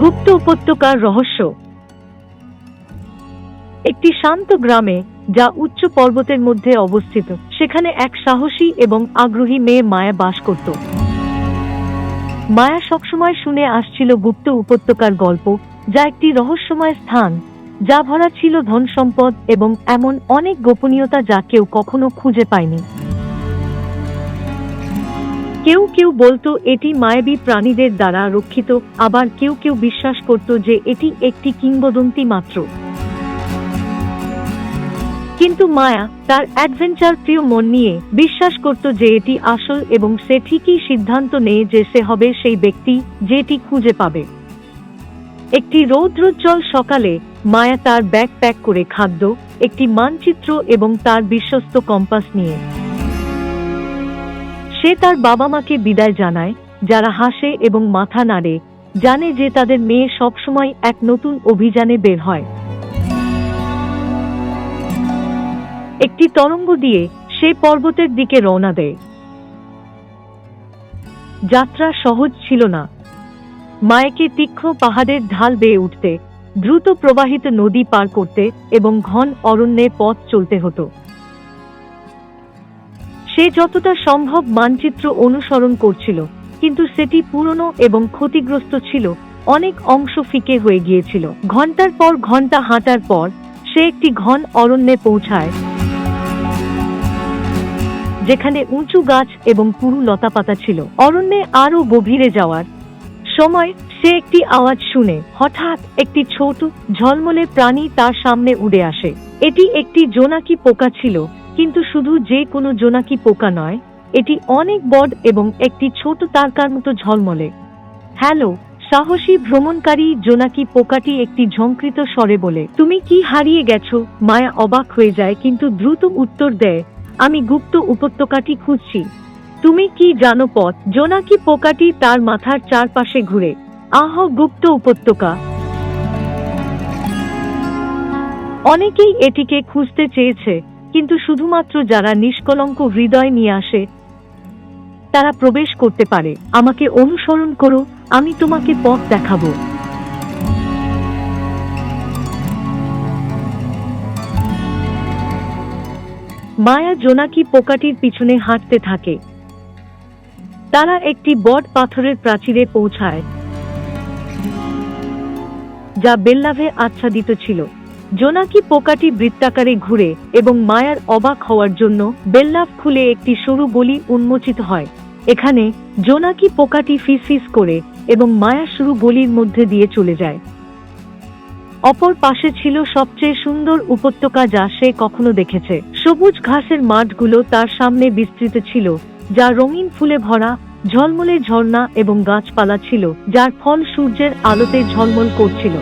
গুপ্ত উপত্যকার রহস্য। একটি শান্ত গ্রামে, যা উচ্চ পর্বতের মধ্যে অবস্থিত, সেখানে এক সাহসী এবং আগ্রহী মেয়ে মায়া বাস করত। মায়া সবসময় শুনে আসছিল গুপ্ত উপত্যকার গল্প, যা একটি রহস্যময় স্থান, যা ভরা ছিল ধন সম্পদ এবং এমন অনেক গোপনীয়তা যা কেউ কখনো খুঁজে পায়নি। কেউ কেউ বলতো এটি মায়াবী প্রাণীদের দ্বারা রক্ষিত, আবার কেউ কেউ বিশ্বাস করত যে এটি একটি কিংবদন্তি মাত্র। কিন্তু মায়া তার অ্যাডভেঞ্চার প্রিয় মন নিয়ে বিশ্বাস করত যে এটি আসল এবং সে ঠিকই সিদ্ধান্ত নেয় যে সে হবে সেই ব্যক্তি যেটি খুঁজে পাবে। একটি রৌদ্রোজ্জ্বল সকালে মায়া তার ব্যাগ প্যাক করে খাদ্য, একটি মানচিত্র এবং তার বিশ্বস্ত কম্পাস নিয়ে। সে তার বাবা মাকে বিদায় জানায়, যারা হাসে এবং মাথা নাড়ে, জানে যে তাদের মেয়ে সবসময় এক নতুন অভিযানে বের হয়। একটি তরঙ্গ দিয়ে সে পর্বতের দিকে রওনা দেয়। যাত্রা সহজ ছিল না। মায়েকে তীক্ষ্ণ পাহাড়ের ঢাল বেয়ে উঠতে, দ্রুত প্রবাহিত নদী পার করতে এবং ঘন অরণ্যে পথ চলতে হতো। সে যতটা সম্ভব মানচিত্র অনুসরণ করছিল, কিন্তু সেটি পুরনো এবং ক্ষতিগ্রস্ত ছিল, অনেক অংশ ফিকে হয়ে গিয়েছিল। ঘণ্টার পর ঘণ্টা হাঁটার পর, সে একটি ঘন অরণ্যে পৌঁছায়, যেখানে উঁচু গাছ এবং পুরু লতাপাতা ছিল। অরণ্যে আরও গভীরে যাওয়ার সময় সে একটি আওয়াজ শুনে, হঠাৎ একটি ছোট, ঝলমলে প্রাণী তার সামনে উড়ে আসে। এটি একটি জোনাকি পোকা ছিল কিন্তু শুধু যে কোনো জোনাকি পোকা নয়, এটি অনেক বড় এবং একটি ছোট তারকার মতো ঝলমলে। হ্যালো, সাহসী ভ্রমণকারী জোনাকি পোকাটি একটি ঝঙ্কৃত স্বরে বলে, তুমি কি হারিয়ে গেছো? মায়া অবাক হয়ে যায়, কিন্তু দ্রুত উত্তর দেয়, আমি গুপ্ত উপত্যকাটি খুঁজছি। তুমি কি জানো পথ? জোনাকি পোকাটি তার মাথার চারপাশে ঘুরে, আহ, গুপ্ত উপত্যকা! অনেকেই এটিকে খুঁজতে চেয়েছে কিন্তু শুধুমাত্র যারা নিষ্কলঙ্ক হৃদয় নিয়ে আসে, তারা প্রবেশ করতে পারে। আমাকে অনুসরণ করো, আমি তোমাকে পথ দেখাবো। মায়া জোনাকি পোকাটির পিছনে হাঁটতে থাকে। তারা একটি বট পাথরের প্রাচীরে পৌঁছায়, যা বেল্লাভে আচ্ছাদিত ছিল। জোনাকি পোকাটি বৃত্তাকারে ঘুরে এবং মায়ার অবাক হওয়ার জন্য বেল্লাভ খুলে একটি সরু গলি উন্মোচিত হয়। এখানে জোনাকি পোকাটি ফিসফিস করে এবং মায়া সরু গলির মধ্যে দিয়ে চলে যায়। অপর পাশে ছিল সবচেয়ে সুন্দর উপত্যকা যা সে কখনো দেখেছে। সবুজ ঘাসের মাঠগুলো তার সামনে বিস্তৃত ছিল, যা রঙিন ফুলে ভরা, ঝলমলে ঝর্ণা এবং গাছপালা ছিল, যার ফল সূর্যের আলোতে ঝলমল করছিল।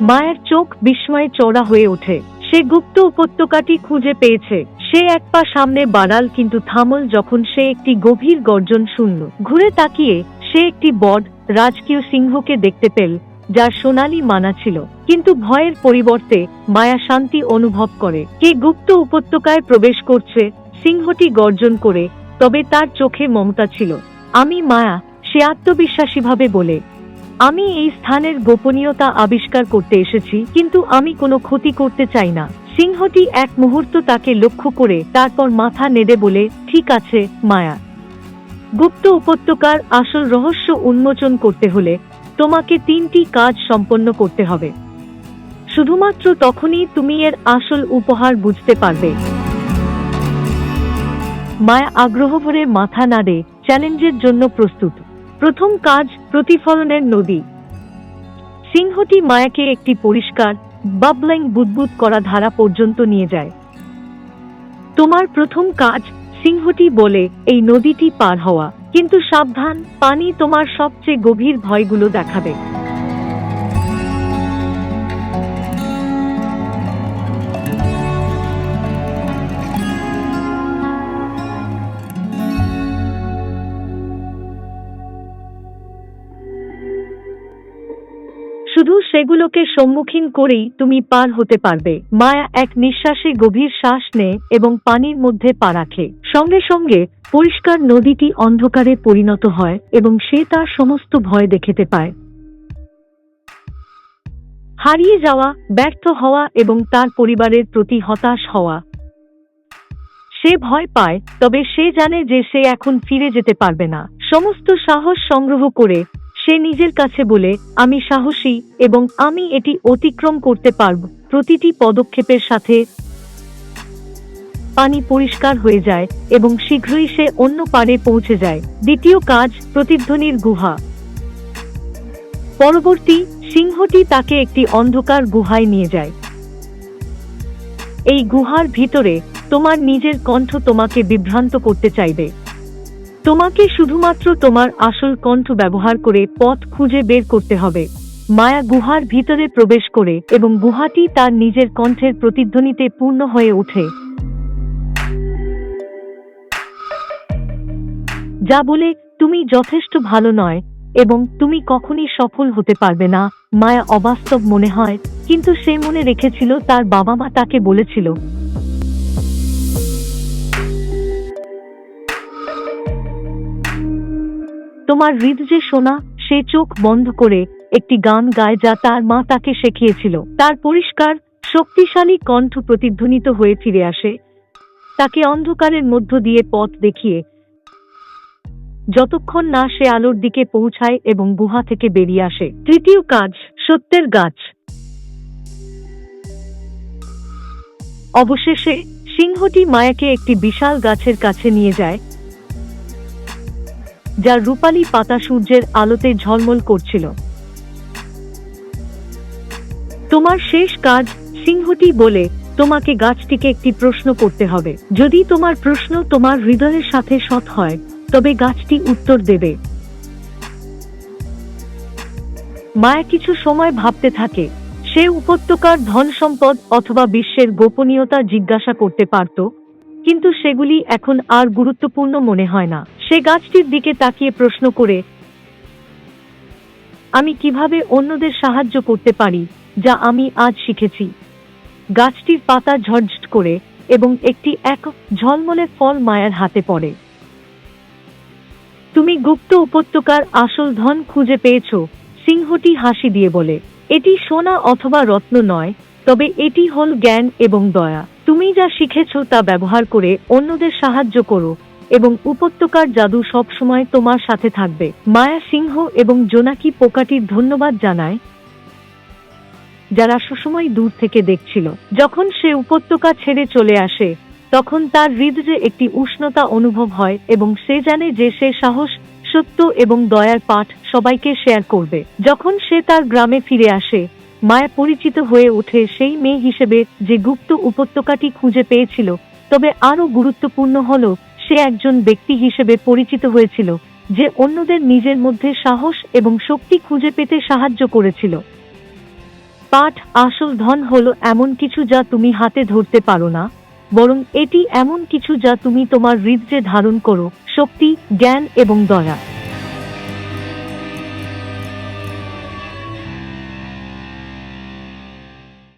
মায়ের চোখ বিস্ময়ে চড়া হয়ে ওঠে। সে গুপ্ত উপত্যকাটি খুঁজে পেয়েছে। সে এক পা সামনে বাড়াল, কিন্তু থামল যখন সে একটি গভীর গর্জন শুনল। ঘুরে তাকিয়ে সে একটি বড রাজকীয় সিংহকে দেখতে পেল, যার সোনালি মানা ছিল। কিন্তু ভয়ের পরিবর্তে মায়া শান্তি অনুভব করে। কে গুপ্ত উপত্যকায় প্রবেশ করছে, সিংহটি গর্জন করে, তবে তার চোখে মমতা ছিল। আমি মায়া, সে আত্মবিশ্বাসীভাবে বলে আমি এই স্থানের গোপনীয়তা আবিষ্কার করতে এসেছি, কিন্তু আমি কোনো ক্ষতি করতে চাই না। সিংহটি এক মুহূর্ত তাকে লক্ষ্য করে তারপর মাথা নেড়ে বলে, ঠিক আছে, মায়া। গুপ্ত উপত্যকার আসল রহস্য উন্মোচন করতে হলে তোমাকে তিনটি কাজ সম্পন্ন করতে হবে। শুধুমাত্র তখনই তুমি এর আসল উপহার বুঝতে পারবে। মায়া আগ্রহ ভরে মাথা নাড়ে, চ্যালেঞ্জের জন্য প্রস্তুত। প্রথম কাজ প্রতিফলনের নদী। সিংহটি মায়াকে একটি পরিষ্কার বাবলাইং বুদবুদ করা ধারা পর্যন্ত নিয়ে যায়। তোমার প্রথম কাজ, সিংহটি বলে, এই নদীটি পার হওয়া। কিন্তু সাবধান, পানি তোমার সবচেয়ে গভীর ভয়গুলো দেখাবে। সেগুলোকে সম্মুখীন করেই তুমি পার হতে পারবে। মায়া এক নিঃশ্বাসে গভীর শ্বাস নেয় এবং পানির মধ্যে পা রাখে। সঙ্গে সঙ্গে পরিষ্কার নদীটি অন্ধকারে পরিণত হয় এবং সে তার সমস্ত ভয় দেখিতে পায়। হারিয়ে যাওয়া, ব্যর্থ হওয়া এবং তার পরিবারের প্রতি হতাশ হওয়া। সে ভয় পায়, তবে সে জানে যে সে এখন ফিরে যেতে পারবে না। সমস্ত সাহস সংগ্রহ করে সে নিজের কাছে বলে, আমি সাহসী এবং আমি এটি অতিক্রম করতে পারব। প্রতিটি পদক্ষেপের সাথে পানি পরিষ্কার হয়ে যায় এবং শীঘ্রই সে অন্য পারে পৌঁছে যায়। দ্বিতীয় কাজ, প্রতিধ্বনির গুহা। পরবর্তী, সিংহটি তাকে একটি অন্ধকার গুহায় নিয়ে যায়। এই গুহার ভিতরে তোমার নিজের কণ্ঠ তোমাকে বিভ্রান্ত করতে চাইবে। তোমাকে শুধুমাত্র তোমার আসল কণ্ঠ ব্যবহার করে পথ খুঁজে বের করতে হবে। মায়া গুহার ভিতরে প্রবেশ করে এবং গুহাটি তার নিজের কণ্ঠের প্রতিধ্বনিতে পূর্ণ হয়ে ওঠে। যা বলে, তুমি যথেষ্ট ভালো নয় এবং তুমি কখনই সফল হতে পারবে না। মায়া অবাস্তব মনে হয়, কিন্তু সে মনে রেখেছিল তার বাবা মা তাকে বলেছিল তোমার হৃদ যে শোনা সে চোখ বন্ধ করে একটি গান গায় যা তার মা তাকে শেখিয়েছিল। তার পরিষ্কার, শক্তিশালী কণ্ঠ প্রতিধ্বনিত হয়ে ফিরে আসে। তাকে অন্ধকারের মধ্য দিয়ে পথ দেখিয়ে যতক্ষণ না সে আলোর দিকে পৌঁছায় এবং গুহা থেকে বেরিয়ে আসে। তৃতীয় কাজ, সত্যের গাছ। অবশেষে সিংহটি মায়াকে একটি বিশাল গাছের কাছে নিয়ে যায়। যার রূপালী পাতা সূর্যের আলোতে ঝলমল করছিল। তোমার শেষ কাজ সিংহটি বলে তোমাকে গাছটিকে একটি প্রশ্ন করতে হবে। যদি তোমার প্রশ্ন তোমার হৃদয়ের সাথে সৎ হয়, তবে গাছটি উত্তর দেবে। মায়া কিছু সময় ভাবতে থাকে। সে উপত্যকার ধন সম্পদ অথবা বিশ্বের গোপনীয়তা জিজ্ঞাসা করতে পারত, কিন্তু সেগুলি এখন আর গুরুত্বপূর্ণ মনে হয় না। সে গাছটির দিকে তাকিয়ে প্রশ্ন করে, আমি কীভাবে অন্যদের সাহায্য করতে পারি যা আমি আজ শিখেছি? গাছটির পাতা ঝড়ঝট করে এবং একটি এক ঝলমলে ফল মায়ের হাতে পড়ে। তুমি গুপ্ত উপত্যকার আসল ধন খুঁজে পেয়েছ, সিংহটি হাসি দিয়ে বলে। এটি সোনা অথবা রত্ন নয়, তবে এটি হল জ্ঞান এবং দয়া। তুমি যা শিখেছ তা ব্যবহার করে অন্যদের সাহায্য করো এবং উপত্যকার জাদু সবসময় তোমার সাথে থাকবে। মায়া সিংহ এবং জোনাকি পোকাটির ধন্যবাদ জানায়, যারা সুসময় দূর থেকে দেখছিল। যখন সে উপত্যকা ছেড়ে চলে আসে, তখন তার হৃদয়ে একটি উষ্ণতা অনুভব হয় এবং সে জানে যে সে সাহস, সত্য এবং দয়ার পাঠ সবাইকে শেয়ার করবে। যখন সে তার গ্রামে ফিরে আসে, মায়া পরিচিত হয়ে ওঠে সেই মেয়ে হিসেবে যে গুপ্ত উপত্যকাটি খুঁজে পেয়েছিল, তবে আরও গুরুত্বপূর্ণ হল সে একজন ব্যক্তি হিসেবে পরিচিত হয়েছিল, যে অন্যদের নিজের মধ্যে সাহস এবং শক্তি খুঁজে পেতে সাহায্য করেছিল। পাঠ আসল ধন হল এমন কিছু যা তুমি হাতে ধরতে পারো না, বরং এটি এমন কিছু যা তুমি তোমার হৃদয়ে ধারণ করো, শক্তি, জ্ঞান এবং দয়া।